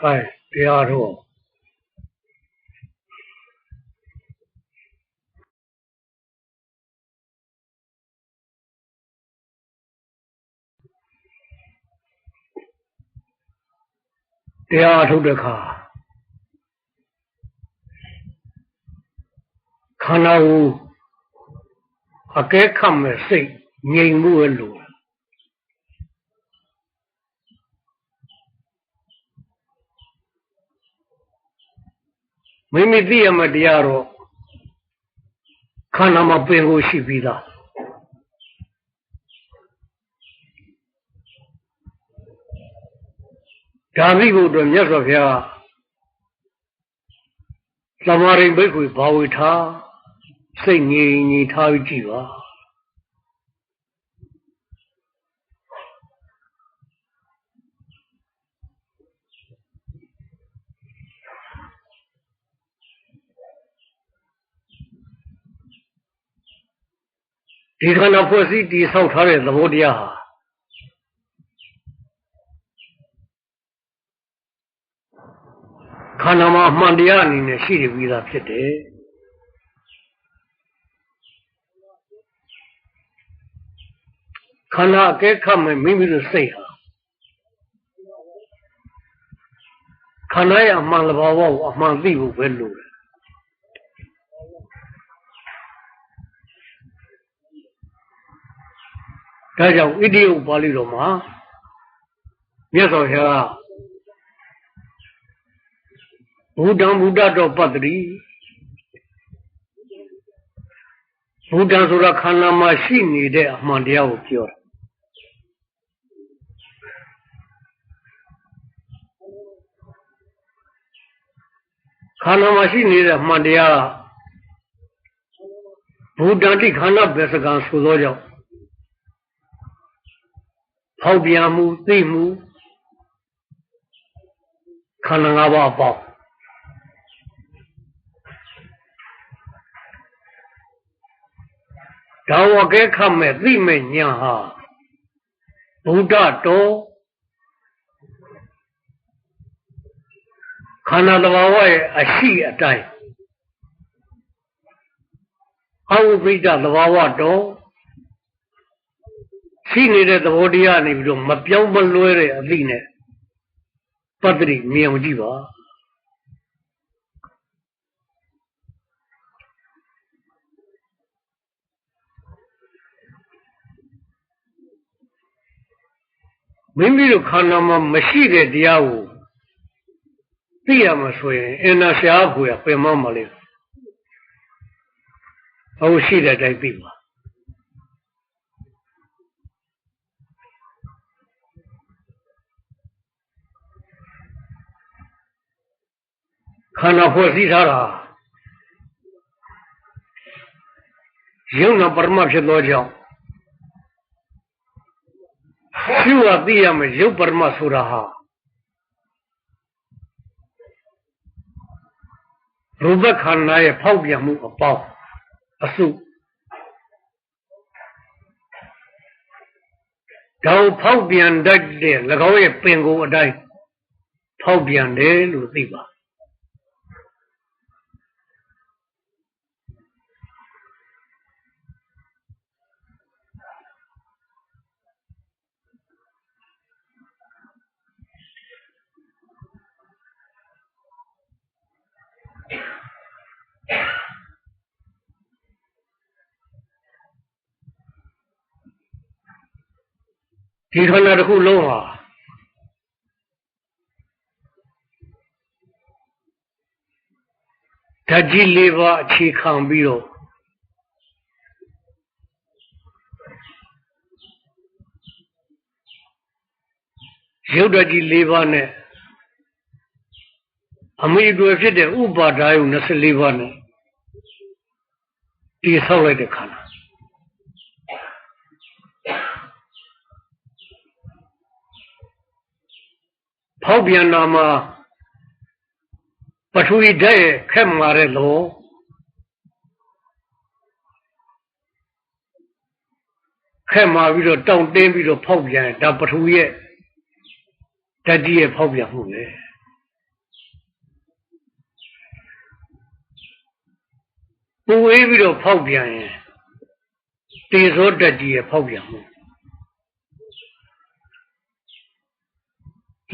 ကဲတရားတော်တရားထုတ်တဲ့အခါခန္ဓာကိုယ်အကဲခတ်မဲ့စိတ်ငြိမ်မှုရဲ့လို့ မိမိသိရမယ့်တရားတော့ခန္ဓာမှာပင်ကိုရှိပြီးသားဒါမိကိုအတွက်မြတ်စွာဘုရားသမာရိဘိက္ခုဘာဝေထားစိတ်ငြိမ်ငြိမ်ထားပြီးကြည့်ပါ ဒီခန္ဓာဖွဲ့စည်းတည်ဆောက်ထားတဲ့သဘောတရားဟာခန္ဓာမှာအမှန်တရားအနေနဲ့ရှိနေပြီးသားဖြစ်တယ်ခန္ဓာအကဲခတ်မဲ့မိမိတို့စိတ်ဟာခန္ဓာရဲ့အမှန်တဘာဝကိုအမှန်သိဖို့ပဲလိုတယ် ဒါကြောင့်ဣတိယပါဠိတော်မှာမြတ်စွာဘုရားဘုဒ္ဓံဘုဒ္ဓတော်ပတ္တိဘုဒ္ဓံဆိုတာခန္ဓာမှာရှိနေတဲ့အမှန်တရားကိုပြောတာခန္ဓာမှာရှိနေတဲ့အမှန်တရားဘုဒ္ဓတိခန္ဓာဘယ်စကံဆိုသောကြောင့် ဖောက်ပြန်မှုသိမှုခန္ဓာ၅ပါးအပေါင်းဒါဝကဲခမဲ့သိမဲ့ညာဟာဘုဒ္ဓတော်ခန္ဓာတဘာဝရဲ့အရှိအတိုင်းအဝိပရိဒသဘာဝတော် ရှိနေတဲ့သဘောတရားနေပြီးတော့မပြောင်းမလွဲတဲ့အသည့်နဲ့ပတ္တိမြင်အောင်ကြည့်ပါမိမိတို့ခန္ဓာမှာမရှိတဲ့တရားကိုသိရမှာဆိုရင်အင်နာရှားဖွယ်ပင်မမလေးဟုတ်ရှိတဲ့အတိုင်းသိပါ ခန္ဓာဖွဲ့စည်းထားတာယုံနာပရမဖြစ်သောကြောင့်ရှိဝသိရမယ်ရုပ်ပရမဆိုတာဟာရူပခန္ဓာရဲ့ဖောက်ပြန်မှုအပေါင်းအစုတောင်ဖောက်ပြန်တတ်တဲ့၎င်းရဲ့ပင်ကိုယ်အတိုင်းဖောက်ပြန်တယ်လို့သိပါ ဒီခန္ဓာတစ်ခုလုံးဟာဓာတ်ကြီးလေးပါးအခြေခံပြီးတော့ရုပ်ဓာတ်ကြီး၄ပါးနဲ့အမိတွေဖြစ်တဲ့ဥပါဒါယု24ပါးနဲ့တည်ဆောက်လိုက်တဲ့ခန္ဓာ ဖောက်ပြန်တာမှာပထဝီဓာတ်ရဲ့ခက်မာတဲ့လောခက်မာပြီးတော့တောင့်တင်းပြီးတော့ဖောက်ပြန်ဒါပထဝီရဲ့ဓာတ်ကြီးရဲ့ဖောက်ပြန်မှုလေပူအေးပြီးတော့ဖောက်ပြန်ရင်တေဇောဓာတ်ကြီးရဲ့ဖောက်ပြန်မှု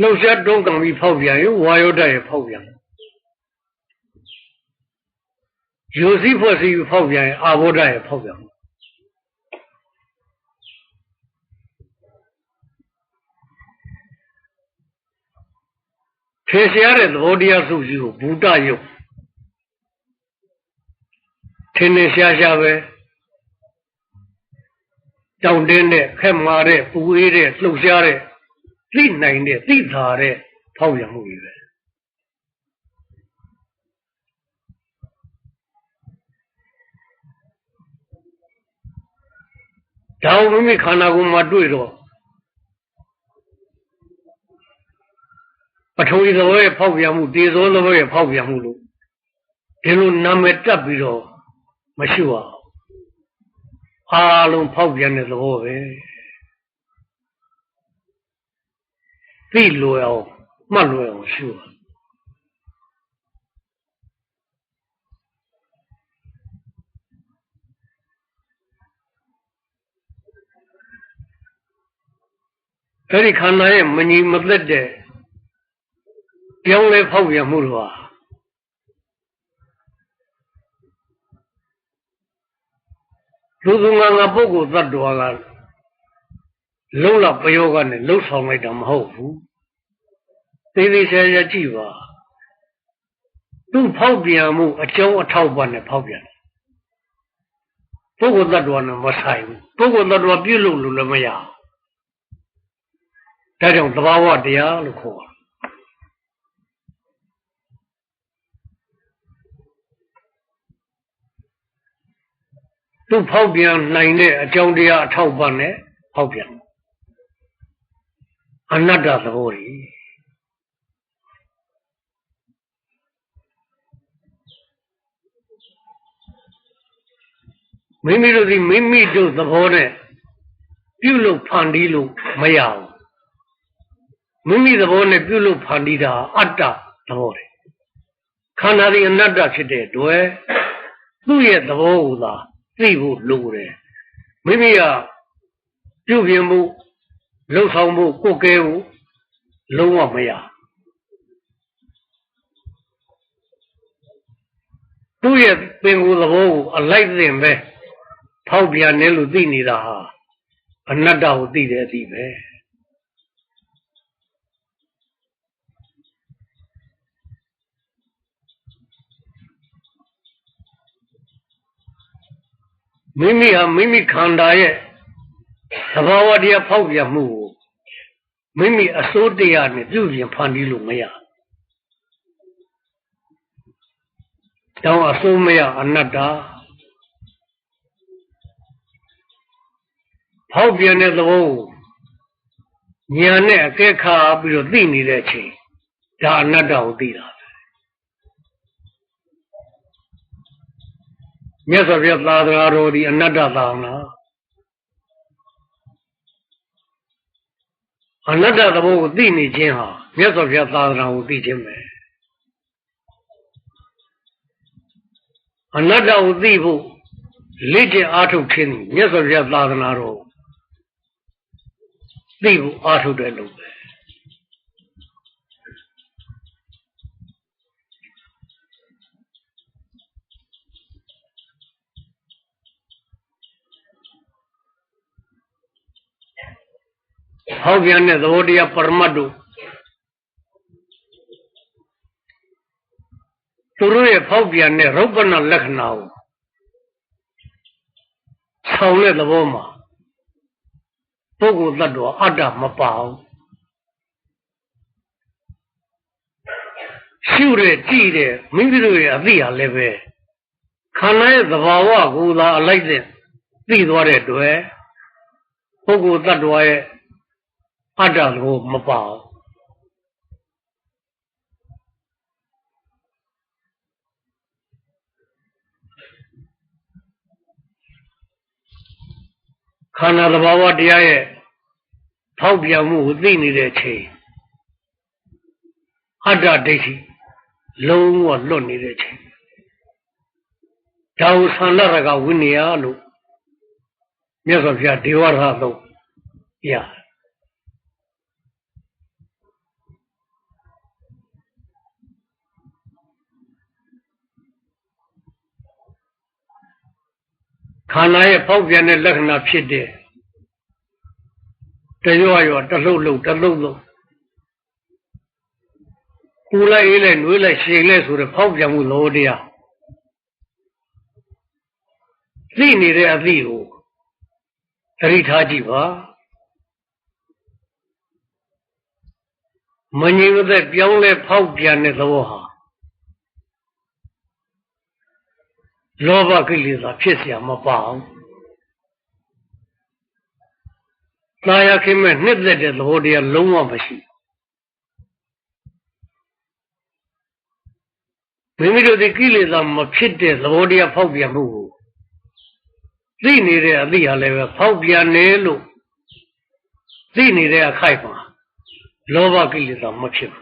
လှုပ်ရှားတုံးကံပြီးဖောက်ပြန်ရင်ဝါယောဓာတ်ရဲ့ဖောက်ပြန်မှုယူစည်းဖွဲ့စည်းပြီးဖောက်ပြန်ရင်အာဘောဓာတ်ရဲ့ဖောက်ပြန်မှုထေရှားတဲ့သဘောတရားစုကြီးကိုဘူတယုတ်ထင်းနေရှားရှားပဲတောင်တင်းတဲ့ခက်မာတဲ့ပူအေးတဲ့လှုပ်ရှားတဲ့ သိနိုင်တဲ့သိသာတဲ့ဖောက်ရမှုတွေပဲဒါဝိမိခန္ဓာကိုယ်မှာတွေ့တော့ပထဝီသဘောရဲ့ဖောက်ပြန်မှုတေဇောသဘောရဲ့ဖောက်ပြန်မှုလို့ဒီလိုနာမည်တက်ပြီးတော့မရှိပါဘူးအားလုံးဖောက်ပြန်တဲ့သဘောပဲ သိလွယ်အောင်မှတ်လွယ်အောင်ရှိပါအဲ့ဒီခန္ဓာရဲ့မညီမသက်တဲ့ပြောင်းလဲဖောက်ပြန်မှုတွေဟာလူသူငါငါပုဂ္ဂိုလ်သတ္တဝါက လုံလပယောဂနဲ့လှုပ်ဆောင်လိုက်တာမဟုတ်ဘူးသေးသေးချာချာကြည့်ပါသူ့ဖောက်ပြန်မှုအကျုံးအထောက်ပံ့နဲ့ဖောက်ပြန်ပုဂ္ဂိုလ်သတ္တဝါနဲ့မဆိုင်ဘူးပုဂ္ဂိုလ်သတ္တဝါပြုလုပ်လို့လည်းမရဘူးဒါကြောင့်သဘာဝတရားလို့ခေါ်တာသူဖောက်ပြန်နိုင်တဲ့အကြောင်းတရားအထောက်ပံ့နဲ့ဖောက်ပြန် အနတ္တသဘောကြီးမိမိတို့ဒီမိမိတို့သဘောနဲ့ပြုလုပ်ဖန်တီးလို့မရဘူးမိမိသဘောနဲ့ပြုလုပ်ဖန်တီးတာအတ္တသဘောတွေခန္ဓာဒီအနတ္တဖြစ်တဲ့အတွက်သူ့ရဲ့သဘောကိုသာသိဖို့လိုတယ်မိမိကပြုပြင်မှု လှုပ်ဆောင်မှုကိုယ်ကဲဖို့လုံးဝမရသူ့ရဲ့ပင်ကိုယ်သဘောကိုအလိုက်သင်ပဲဖောက်ပြန်နေလို့သိနေတာဟာအနတ္တကိုသိတယ်သိပဲမိမိဟာမိမိခန္ဓာရဲ့သဘာဝတရားဖောက်ပြန်မှုကို မိမိအစိုးတရားနဲ့ပြုပြင်ဖန်တီးလို့မရတောင်းအစိုးမရအနတ္တဖောက်ပြန်တဲ့သဘောကိုဉာဏ်နဲ့အကဲခါပြီးတော့သိနေတဲ့အချိန်ဒါအနတ္တကိုသိတာမြတ်စွာဘုရားသာသနာတော်ဒီအနတ္တသာနာ အနတ္တသဘောကိုသိနေခြင်းဟာမြတ်စွာဘုရားသာသနာကိုသိခြင်းပဲအနတ္တကိုသိဖို့လေ့ကျင့်အားထုတ်ခြင်းမြတ်စွာဘုရားသာသနာတော်သိဖို့အားထုတ်တယ်လို့ပဲ ဟောက်ပြန်တဲ့သဘောတရားပရမတ်တို့သူတို့ရဲ့ဖောက်ပြန်တဲ့ရုပ်ပနာလက္ခဏာကိုဆောင်တဲ့သဘောမှာပုဂ္ဂိုလ်တ attva အတ္တမပါဘူးရှုတဲ့ကြည့်တဲ့မိမိတို့ရဲ့အသိဟာလည်းပဲခန္ဓာရဲ့သဘာဝကိုသာအလိုက်တဲ့သိသွားတဲ့အတွက်ပုဂ္ဂိုလ်တ attva ရဲ့ အတ္တကိုမပါဘူးခန္ဓာသဘာဝတရားရဲ့ဖောက်ပြန်မှုကိုသိနေတဲ့အချိန်အတ္တဒိဋ္ဌိလုံးဝလွတ်နေတဲ့အချိန်ဒါဟုသန္တရကဝိနည်းလို့မြတ်စွာဘုရားဒေဝရဟသုံးရ ခန္ဓာရဲ့ပေါက်ပြန်တဲ့လက္ခဏာဖြစ်တဲ့တရွရွတလှုပ်လှုပ်တလှုပ်လှုပ်ကူလိုက်အေးလိုက်နှွေးလိုက်ရှင်လိုက်ဆိုတဲ့ဖောက်ပြန်မှုလောတရားသိနေတဲ့အသည့်ကိုသတိထားကြည့်ပါမငြိမ်သက်ပြောင်းလဲဖောက်ပြန်တဲ့သဘောဟာ လောဘကိလေသာဖြစ်เสียမပါအောင်။သာယာခင်မဲ့နှစ်သက်တဲ့သဘောတရားလုံးဝမရှိမိမိတို့ဒီကိလေသာမဖြစ်တဲ့သဘောတရားဖောက်ပြန်မှုကိုသိနေတဲ့အသည့်ဟာလည်းပဲဖောက်ပြန်နေလို့သိနေတဲ့အခိုက်မှာလောဘကိလေသာမဖြစ်ဘူး း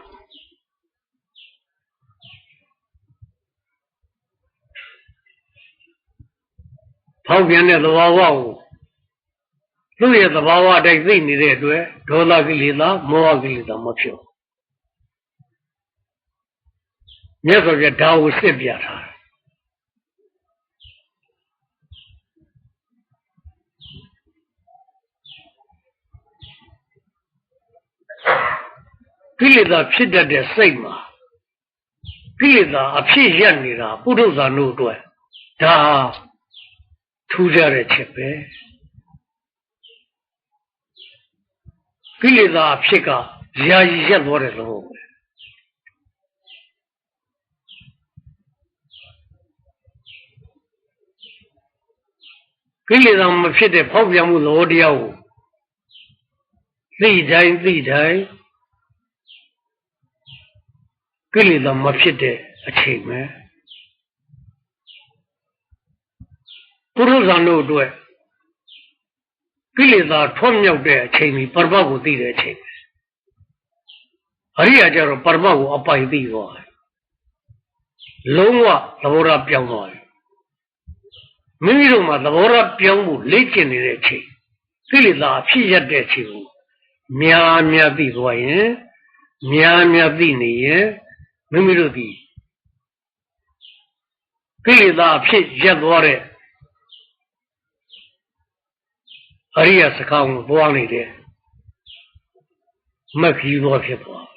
ဖောက်ပြန်တဲ့သဘာဝကိုသူ့ရဲ့သဘာဝအတိုင်းသိနေတဲ့အတွက်ဒေါသကိလေသာမောဟကိလေသာမဖြစ်ဘူးမြတ်စွာဘုရားဒါကိုစစ်ပြထားကိလေသာဖြစ်တတ်တဲ့စိတ်မှာကိလေသာအဖြစ်ရက်နေတာပုထုဇာတို့အတွက်ဒါ ထူးခြားတဲ့ချက်ပဲကိလေသာအဖြစ်ကဇာကြီးရက်သွားတဲ့သဘောပဲကိလေသာမဖြစ်တဲ့ဖောက်ပြန်မှုသဘောတရားကိုသိတိုင်းသိတိုင်းကိလေသာမဖြစ်တဲ့အချိန်ပဲ ပုရုဇံတို့အတွက်ကိလေသာထွတ်မြောက်တဲ့အချိန်ကြီးပရမတ်ကိုသိတဲ့အချိန်ပဲအရိယာကျတော့ပရမတ်ကိုအပိုင်သိသွားတယ်လုံးဝသဘောထားပြောင်းသွားတယ်မိမိတို့မှာသဘောထားပြောင်းဖို့လေ့ကျင့်နေတဲ့အချိန်ကိလေသာအဖြစ်ရတဲ့အချိန်ကိုများများသိသွားရင်များများသိနေရင်မိမိတို့ဒီကိလေသာအဖြစ်ရက်သွားတဲ့ အရိယစကားကိုသွားနေတယ်မက်ခီးသွားဖြစ်သွား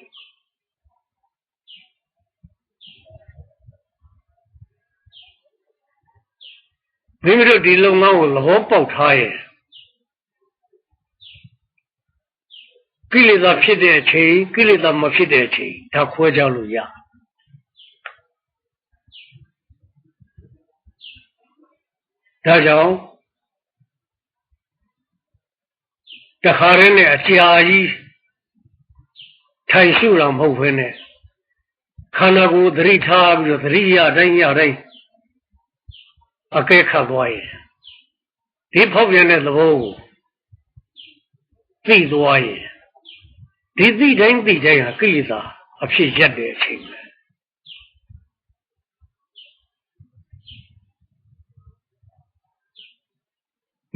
မိမိတို့ဒီလုပ်ငန်းကိုသဘောပေါက်ထားရဲ့ကိလေသာဖြစ်တဲ့အချိန်ကိလေသာမဖြစ်တဲ့အချိန်ဒါခွဲခြားလို့ရဒါကြောင့် တခါရင်းနဲ့အကြာကြီးထိုင်ရှုတာမဟုတ်ဘဲနဲ့ခန္ဓာကိုယ်သတိထားပြီးတော့သတိရတိုင်းရတိုင်းအကဲခတ်သွားရင်ဒီဖောက်ပြန်တဲ့သဘောကိုသိသွားရင်ဒီသိတိုင်းသိတိုင်းဟာကိလေသာအဖြစ်ရက်တဲ့အချိန်ပဲ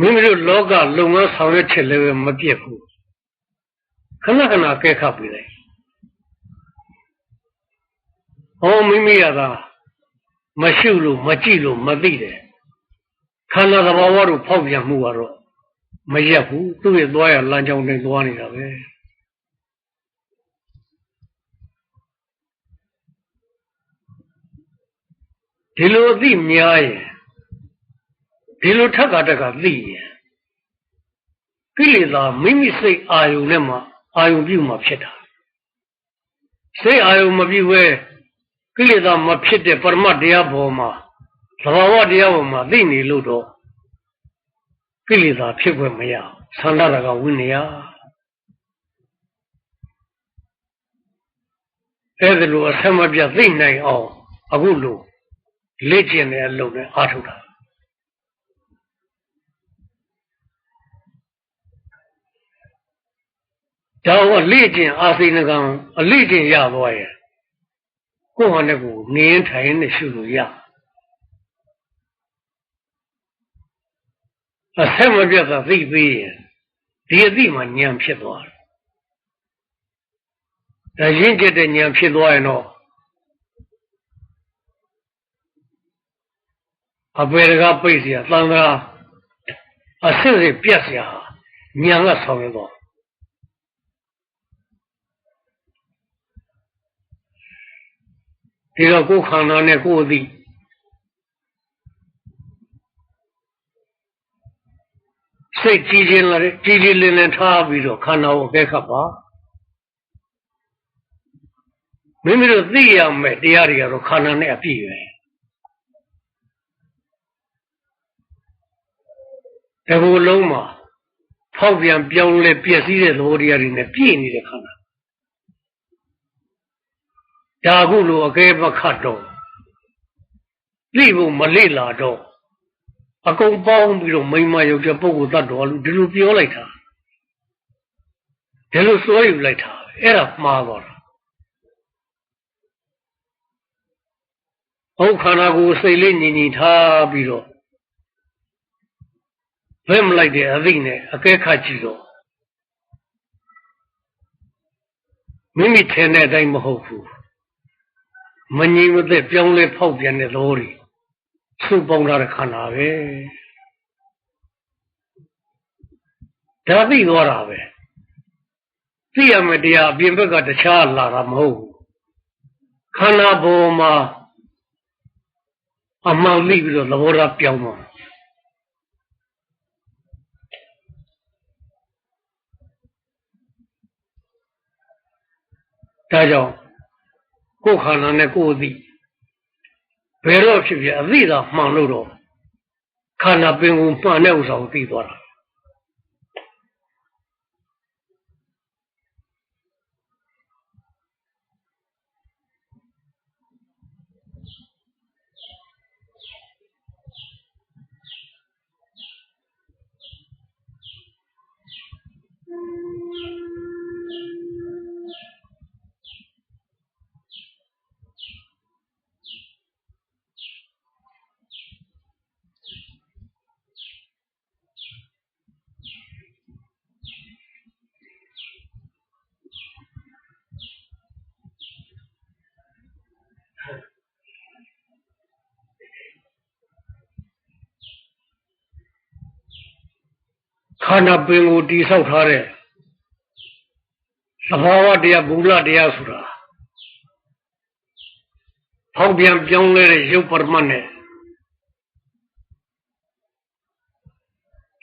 မိမိတို့လောကလုပ်ငန်းဆောင်ရွက်ချက်လည်းမပြတ်ဘူးခဏခဏကဲခတ်ပြီးလိုက်ဟောမိမိရတာမရှုလို့မကြည့်လို့မသိတယ်ခန္ဓာသဘာဝတို့ဖောက်ပြန်မှုကတော့မရက်ဘူးသူ့ရဲ့သွားရလမ်းကြောင်းနဲ့သွားနေတာပဲဒီလိုအသိများရင် ဒီလိုထက်ကတက်ကသိရင်ကိလေသာမိမိစိတ်အာယုန်နဲ့မှအာယုန်ပြုမှဖြစ်တာစိတ်အာယုန်မပြုဘဲကိလေသာမဖြစ်တဲ့ပရမတ်တရားပေါ်မှာသဘာဝတရားပေါ်မှာသိနေလို့တော့ကိလေသာဖြစ်ခွင့်မရဆန္ဒရကဝိနည်းအဲ့ဒါလိုအဆက်မပြတ်သိနိုင်အောင်အခုလိုလေ့ကျင့်တဲ့အလုပ်နဲ့အားထုတ်တာ တော့လေ့ကျင့်အာသိနကံအလေ့ကျင့်ရသွားရဲ့ကိုယ်ဟာနဲ့ကိုနေရင်ထိုင်နေရှုလို့ရ အဆက်မပြတ်သာသိပြီးရင်ဒီအသိမှဉာဏ်ဖြစ်သွားတယ်ဒါရင့်ကျက်တဲ့ဉာဏ်ဖြစ်သွားရင်တော့အပေရကပိတ်เสียသံဃာအစစ်စစ်ပြက်เสียဉာဏ်ကဆောင်ရတော့ ဒီတော့ကိုယ်ခန္ဓာနဲ့ကိုယ်အသိစိတ်ကြည်ခြင်းလာတယ်ကြည်ကြည်လင်းလင်းထားပြီးတော့ခန္ဓာကိုအကဲခတ်ပါမိမိတို့သိရမယ်တရားတွေကတော့ခန္ဓာနဲ့အပြည့်ပဲတကူလုံးမှာဖောက်ပြန်ပြောင်းလဲပြည့်စည်တဲ့သဘောတရားတွေနဲ့ပြည့်နေတဲ့ခန္ဓာ ဒါခုလိုအကဲမခတ်တော့သိဖို့မလေ့လာတော့အကုန်ပေါင်းပြီးတော့မိမရုပ်တဲ့ပုဂ္ဂိုလ်တ attva လို့ဒီလိုပြောလိုက်တာဒီလိုစွဲယူလိုက်တာအဲ့ဒါမှားသွားတာဟုတ်ခန္ဓာကိုယ်စိတ်လေးညီညီထားပြီးတော့ဘယ်မလိုက်တဲ့အသိနဲ့အကဲခတ်ကြည့်တော့မိမိထင်တဲ့အတိုင်းမဟုတ်ဘူး မငြိမ်မသက်ပြောင်းလဲဖောက်ပြန်တဲ့သဘောတွေစုပေါင်းထားတဲ့ခန္ဓာပဲဒါသိသွားတာပဲသိရမယ်တရားအပြင်ဘက်ကတခြားလာတာမဟုတ်ဘူးခန္ဓာပေါ်မှာအမှန်သိပြီးတော့သဘောထားပြောင်းသွားဒါကြောင့် ကိုယ်ခန္ဓာနဲ့ကိုယ်အသိဘယ်တော့ဖြစ်ဖြစ်အသိသာမှန်လို့တော့ခန္ဓာပင်ကိုမှန်တဲ့ဥစ္စာကိုသိသွားတာ ခန္ဓာပင်ကိုတိဆောက်ထားတဲ့သဘာဝတရားဘုလတရားဆိုတာဖောက်ပြန်ပြောင်းလဲတဲ့ရုပ်ပရမတ်နဲ့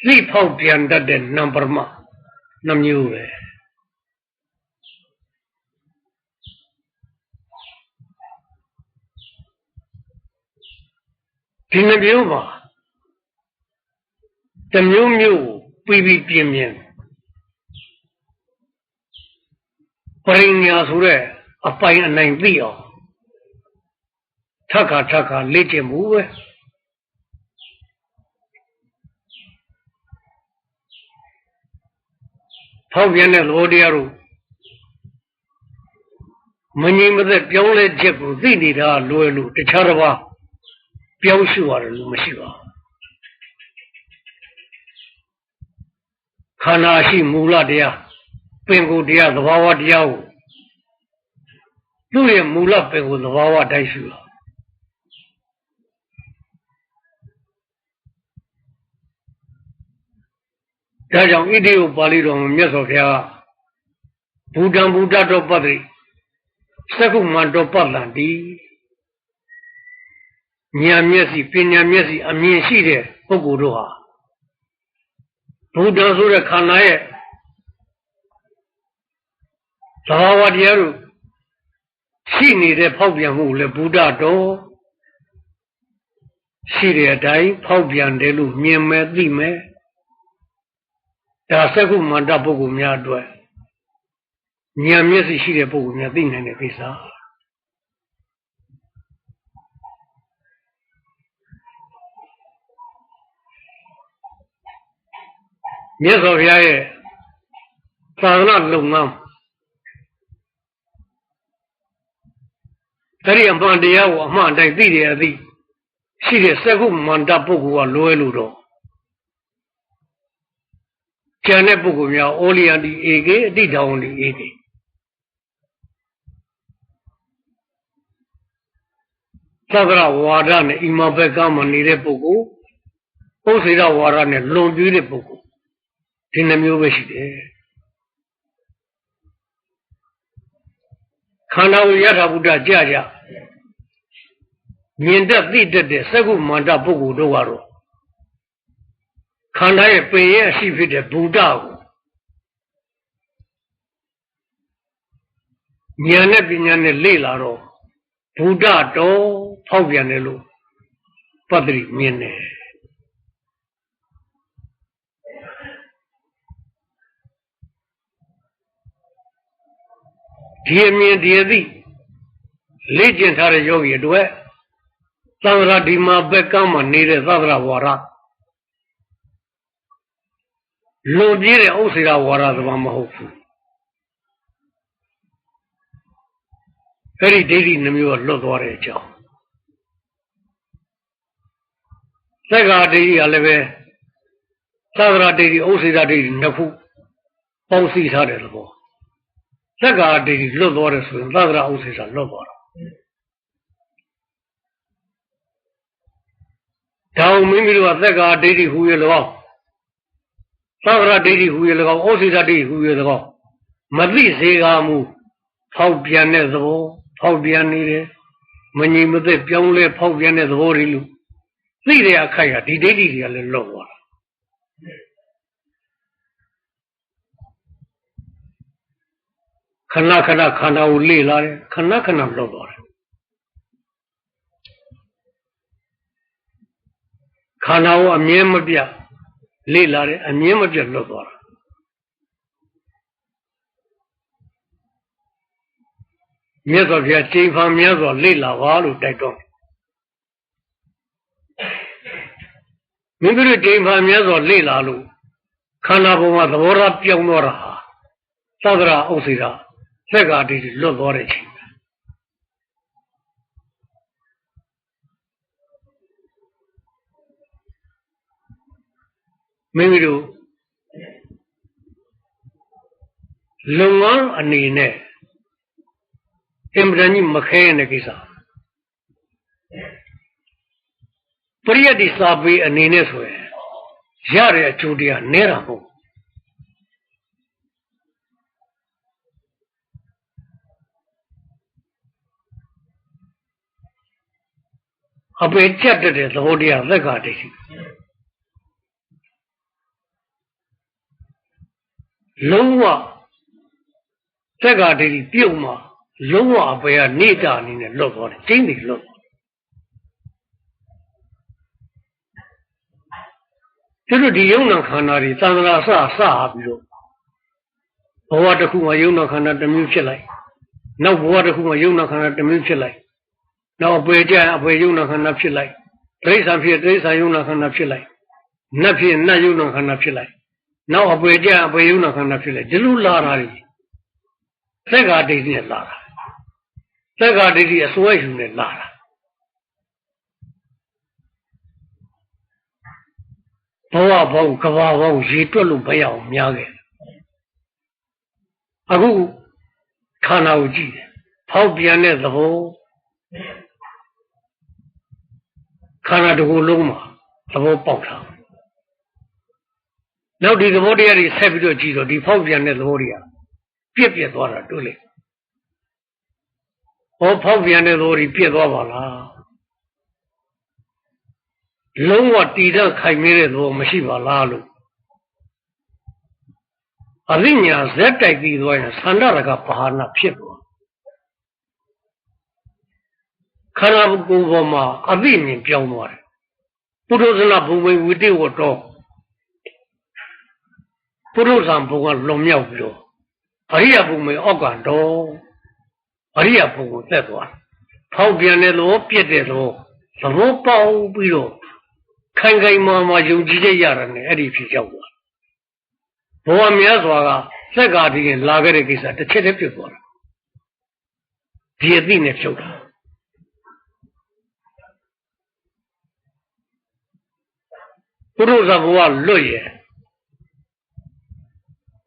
လိဖောက်ပြန်တတ်တဲ့နံပရမတ်နှမျိုးပဲဒီနှမျိုးပါတစ်မျိုးမျိုး ပြီးပြီးပြင်းပြင်းပရိညာဆိုတဲ့အပိုင်အနိုင်သိအောင်ထက်ခါထက်ခါလေ့ကျင့်မှုပဲထောက်ပြန်တဲ့သဘောတရားတို့မငြိမ်မသက်ပြောင်းလဲချက်ကိုသိနေတာလွယ်လို့တခြားတစ်ပါးပြောင်းရှုရတယ်လို့မရှိပါဘူး ခန္ဓာရှိမူလတရားပင်ကိုယ်တရားသဘာဝတရားကိုသူ့ရဲ့မူလပင်ကိုယ်သဘာဝတိုင်းရှိတာဒါကြောင့်ဣတိယပါဠိတော်မှာမြတ်စွာဘုရားဘူတံဘူတတော်ပတ္တိသက္ကုမန္တောပတ္တန္တိဉာဏ်မျက်စိပညာမျက်စိအမြင်ရှိတဲ့ပုဂ္ဂိုလ်တို့ဟာ ဘုဒ္ဓဆိုတဲ့ခန္ဓာရဲ့သဘာဝတရားတို့ရှိနေတဲ့ဖောက်ပြန်မှုလည်းဘုဒ္ဓတော်ရှိတဲ့အတိုင်းဖောက်ပြန်တယ်လို့မြင်မယ်သိမယ်ဒါသက္ကုမန္တပုဂ္ဂိုလ်များအတွက်ဉာဏ်မျက်စိရှိတဲ့ပုဂ္ဂိုလ်များသိနိုင်တဲ့ကိစ္စ မြတ်စွာဘုရားရဲ့သာသနာလုပ်ငန်းအဲ့ဒီအမှန်တရားကိုအမှန်တိုင်းသိတယ်အသိရှိတဲ့စက္ခုမန္တပုဂ္ဂိုလ်ကလွဲလို့တော့ကျန်တဲ့ပုဂ္ဂိုလ်များဩလီယန်ဒီဧကေအတိတောင်ဒီဧကေသဗ္ဗရဝါဒနဲ့အီမန်ဘက်ကမှနေတဲ့ပုဂ္ဂိုလ်ဥစ္စေရဝါဒနဲ့လွန်ပြေးတဲ့ပုဂ္ဂိုလ် ဒီနှမျိုးပဲရှိတယ်ခန္ဓာကိုယထာဘုဒ္ဓကြကြမြင်တတ်သိတတ်တဲ့သက္ကုမန္တပုဂ္ဂိုလ်တို့ကတော့ခန္ဓာရဲ့ပင်ရဲ့အရှိဖြစ်တဲ့ဘုဒ္ဓကိုဉာဏ်နဲ့ပညာနဲ့လေ့လာတော့ဘုဒ္ဓတော်ဖောက်ပြန်တယ်လို့ပတ္တိမြင်တယ် ဒီအမြင်ဒီအသိလေ့ကျင့်ထားတဲ့ယောဂီအတွက်သံဃာဒီမှာဘက်ကမှနေတဲ့သဗ္ဗရဝါရလွန်ပြေးတဲ့ဥစ္စေရဝါရသဘာမဟုတ်ဘူးအဲ့ဒီဒိဋ္ဌိနှမျိုးကလွတ်သွားတဲ့အကြောင်းသက္ကာဒိဋ္ဌိကလည်းပဲသဗ္ဗရဒိဋ္ဌိဥစ္စေရဒိဋ္ဌိနှစ်ခုပေါင်းစည်းထားတဲ့သဘော သက္ကာဒိဋ္ဌိလွတ်သွားတယ်ဆိုရင်သဗ္ဗရဥစ္စေရလွတ်သွားတာဒါအောင်မိမိတို့ကသက္ကာဒိဋ္ဌိဟူရ၎င်းသဗ္ဗရဒိဋ္ဌိဟူရ၎င်းဩစိတဒိဋ္ဌိဟူရ၎င်းမသိစေကားမူဖောက်ပြန်တဲ့သဘောဖောက်ပြန်နေတယ်မငြိမ်မသက်ပြောင်းလဲဖောက်ပြန်တဲ့သဘောတွေလို့သိတဲ့အခိုက်ကဒီဒိဋ္ဌိတွေကလည်းလွတ်သွားတာ ခဏခဏခန္ဓာကိုလေ့လာတယ်ခဏခဏလွတ်သွားတယ်ခန္ဓာကိုအမြဲမပြတ်လေ့လာတယ်အမြဲမပြတ်လွတ်သွားတာမြတ်စွာဘုရားချိန်ဖန်မြတ်စွာလေ့လာပါလို့တိုက်တွန်းမိမိတို့ချိန်ဖန်မြတ်စွာလေ့လာလို့ခန္ဓာဘုံမှာသဘောထားပြောင်းသွားတာဟာသဒ္ဒရာဥစ္စေတာ သက္ကာတိလွတ်သွားတဲ့ချိန်မိမိတို့လုံငန်းအနေနဲ့အင်မတန်ကြီးမခဲတဲ့ကိစ္စပရိယတ်ဒီစာပေအနေနဲ့ဆိုရင်ရတဲ့အကျိုးတရားနဲတာမဟုတ် အပေကြက်တဲ့သဘောတရားသက္ကာတည်းရှိလုံးဝသက္ကာတည်းပြုတ်မှာလုံးဝအပေကနေတာအနေနဲ့လွတ်သွားတယ်ကျင်းတယ်လွတ်သူတို့ဒီယုံနာခန္ဓာတွေသံဃာစစပြီးတော့ဘဝတစ်ခုမှာယုံနာခန္ဓာတစ်မျိုးဖြစ်လိုက်နောက်ဘဝတစ်ခုမှာယုံနာခန္ဓာတစ်မျိုးဖြစ်လိုက် နောက်အပေကြအပေယုံနာခန္ဓာဖြစ်လိုက်တိရစ္ဆာန်ဖြစ်တိရစ္ဆာန်ယုံနာခန္ဓာဖြစ်လိုက်နတ်ဖြစ်နတ်ယုံနာခန္ဓာဖြစ်လိုက်နောက်အပေကြအပေယုံနာခန္ဓာဖြစ်လိုက်ဒီလိုလာတာတွေသက္ကာဒိဋ္ဌိနဲ့လာတာသက္ကာဒိဋ္ဌိအစွဲယူနဲ့လာတာဘဝဘောင်းကဘာဘောင်းရေတွက်လို့မရအောင်များခဲ့အခုခန္ဓာကိုကြည့်တယ်ဖောက်ပြန်တဲ့သဘော ခန္ဓာတစ်ခုလုံးမှာသဘောပေါက်တာနောက်ဒီသဘောတရားတွေဆက်ပြီးတော့ကြည့်တော့ဒီဖောက်ပြန်တဲ့သဘောတွေကပြက်ပြက်သွားတာတွေ့လေဟောဖောက်ပြန်တဲ့သဘောတွေပြက်သွားပါလားလုံးဝတည်တဲ့ခိုင်မြဲတဲ့သဘောမရှိပါလားလို့အရိညာဇက်တိုက်ပြီးသွားရင်သန္တာရကဘာနာဖြစ်သွား ခန္ဓာကိုယ်ပေါ်မှာအသိမြင်ပြောင်းသွားတယ်ပုရုဇဏဘုံဝေဝိတိဝတ္တောပုရုဇံဘုံကလွန်မြောက်ပြီးတော့အရိယဘုံမေအောက်ကတော်အရိယဘုံကိုသက်သွားဖောက်ပြန်တယ်လို့ပြက်တယ်လို့သဘောပေါက်ပြီးတော့ခိုင်ခိုင်မာမာယုံကြည်ချက်ရတာနဲ့အဲ့ဒီဖြစ်ရောက်သွားဘဝများစွာကစက်ကားဒီရင်လာခဲ့တဲ့ကိစ္စတစ်ချက်တည်းပြတ်သွားတာဒီအသိနဲ့ဖြုတ်တာ ပုရုဇဘဝလွတ်ရဲ့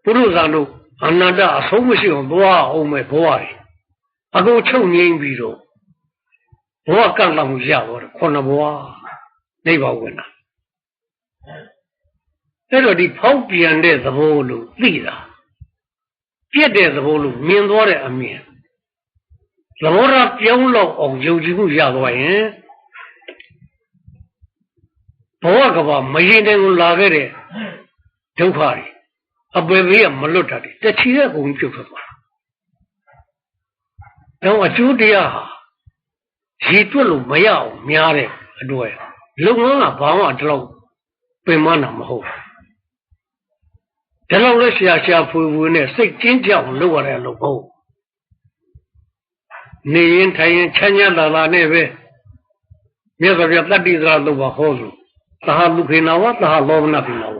ပုရုဇာတို့အနန္တအဆုံးမရှိအောင်သွားအောင်မဲ့ဘဝတွေအကုန်ချုပ်ငိမ့်ပြီးတော့ဘဝကန့်လန့်မှုရတော့တယ်ခုနဘဝနိဗ္ဗာန်ဝင်တာအဲ့တော့ဒီဖောက်ပြန်တဲ့သဘောလို့သိတာပြက်တဲ့သဘောလို့မြင်သွားတဲ့အမြင်သဘောထားပြောင်းလောက်အောင်ယုံကြည်မှုရသွားရင် ဘဝကဘာမရင်တဲ့ကိုလာခဲ့တဲ့ဒုက္ခတွေအပေပေးကမလွတ်တတ်တယ်တချီတဲ့ကုန်ပြုတ်ထွက်သွားတော့အကျိုးတရားဟာရေတွက်လို့မရအောင်များတဲ့အတွက်လုပ်ငန်းကဘာမှတလောက်ပင်မနာမဟုတ်ဒါလောက်လဲဆရာဆရာဖွေဖွေနဲ့စိတ်ကျဉ်းကြောင်လုပ်ရတဲ့လို့ဟုတ်နေရင်ထိုင်ရင်ချမ်းချမ်းသာသာနဲ့ပဲမြတ်စွာဘုရားတတ္တိသရလို့ပါဟောလို့ သဟာလူခေနာဝသဟာလောဘနာပိနာဝ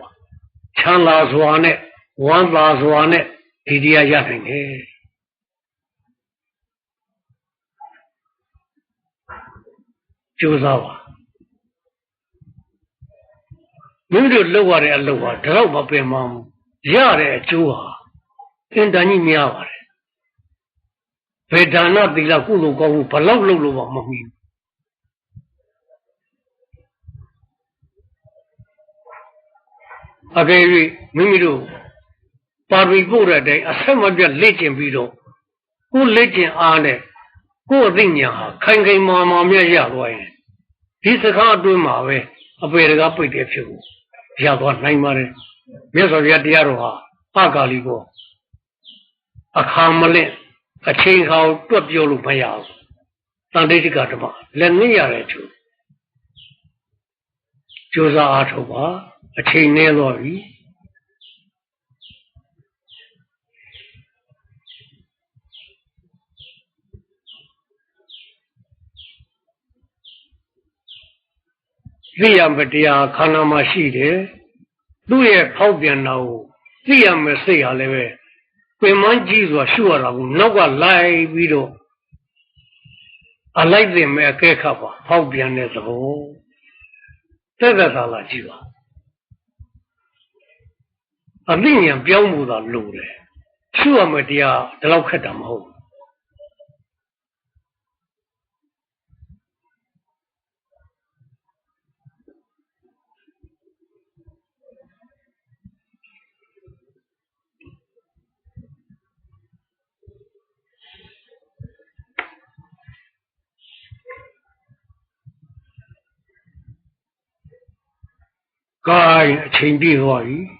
ချမ်းသာစွာနဲ့ဝမ်းသာစွာနဲ့ဒီတရားရနိုင်တယ်ကြိုးစားပါမိမိတို့လုပ်ရတဲ့အလုပ်ဟာဒါတော့မပင်မဘူးရတဲ့အကျိုးဟာအင်တန်ကြီးများပါတယ်ဗေဒါနသီလကုသိုလ်ကောင်းမှုဘလောက်လုပ်လို့မှမမီဘူး အကယ်၍မိမိတို့ပါရီပို့တဲ့အတိုင်းအဆက်မပြတ်လေ့ကျင့်ပြီးတော့ကိုယ်လေ့ကျင့်အားနဲ့ကိုယ်အသိဉာဏ်ဟာခိုင်ခိုင်မာမာမြတ်ရသွားရင်ဒီစကားအတွင်းမှာပဲအပေတကားပိတ်တဲ့ဖြစ်ကိုရသွားနိုင်ပါတယ်မြတ်စွာဘုရားတရားတော်ဟာအကာလီကိုအခါမလင့်အချိန်ခါတွက်ပြောလို့မရဘူးတန်တိတ်ကဓမ္မလက်နည်းရတဲ့သူကြိုးစားအားထုတ်ပါ အချိန်နည်းတော့ပြီသိရမတရားခန္ဓာမှာရှိတယ်သူ့ရဲ့ဖောက်ပြန်တာကိုသိရမယ်စိတ်ဟာလည်းပဲပင်မကြီးစွာရှုရတာကိုနောက်ကလိုက်ပြီးတော့အလိုက်တင်မဲ့အကဲခတ်ပါဖောက်ပြန်တဲ့သဘောသက်သက်သာလာကြည့်ပါ အသိဉာဏ်ပြောင်းမှုသာလိုတယ်ရှုရမယ်တရားဒီလောက်ခက်တာမဟုတ်ဘူးကာယအချိန်ပြည့်သွားပြီ